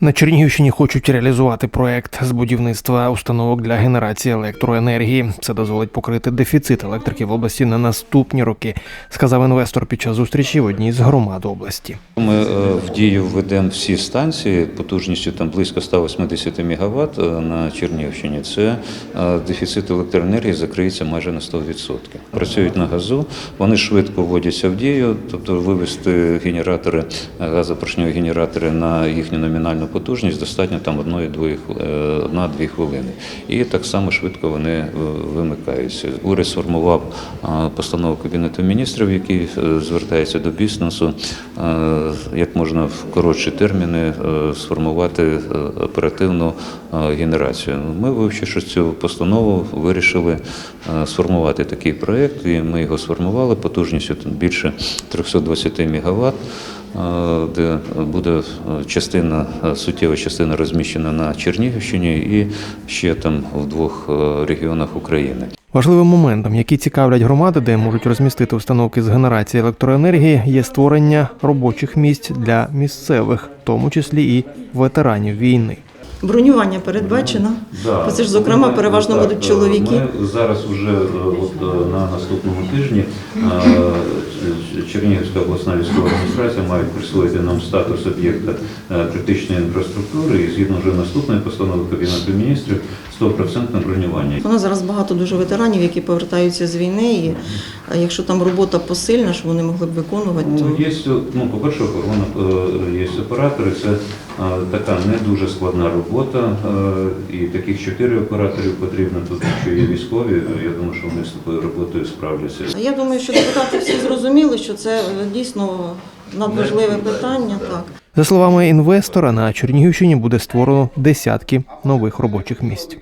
На Чернігівщині хочуть реалізувати проект з будівництва установок для генерації електроенергії. Це дозволить покрити дефіцит електрики в області на наступні роки, сказав інвестор під час зустрічі в одній з громад області. Ми е, в дію введемо всі станції потужністю там близько 180 МВт на Чернігівщині. Це е, дефіцит електроенергії закриється майже на 100%. Працюють на газу, вони швидко вводяться в дію, тобто вивести генератори, е, газопоршньові генератори на їхню номінальну потужність достатньо там одної-дві одна-дві хвилини. І так само швидко вони е, вимикаються. Уряд сформував е, постанову Кабінету міністрів, який е, звертається до бізнесу, е, як можна в коротші терміни е, сформувати е, оперативну е, генерацію. Ми, вивчивши цю постанову, вирішили сформувати такий проєкт, і ми його сформували потужністю більше 320 МВт де буде частина, суттєва частина розміщена на Чернігівщині і ще там в двох регіонах України. Важливим моментом, який цікавлять громади, де можуть розмістити установки з генерації електроенергії, є створення робочих місць для місцевих, в тому числі і ветеранів війни. Бронювання передбачено. Бо це ж, зокрема, переважно Так, будуть чоловіки. Ми зараз вже е, от, е, на наступному тижні е, Чернігівська обласна військова адміністрація має присвоїти нам статус об'єкта е, критичної інфраструктури і згідно вже наступної постанови Кабінету міністрів 100% бронювання. У нас зараз багато дуже ветеранів, які повертаються з війни, і якщо там робота посильна, що вони могли б виконувати, Ну, то є, ну, по-перше, охорона е, є оператори. Це е, така не дуже складна робота. е, І таких чотири операторів потрібно тут, якщо є військові. Я думаю, що вони з такою роботою справляться. я думаю, що депутати всі зрозуміли, що це дійсно надважливе питання. Так. За словами інвестора, на Чернігівщині буде створено десятки нових робочих місць.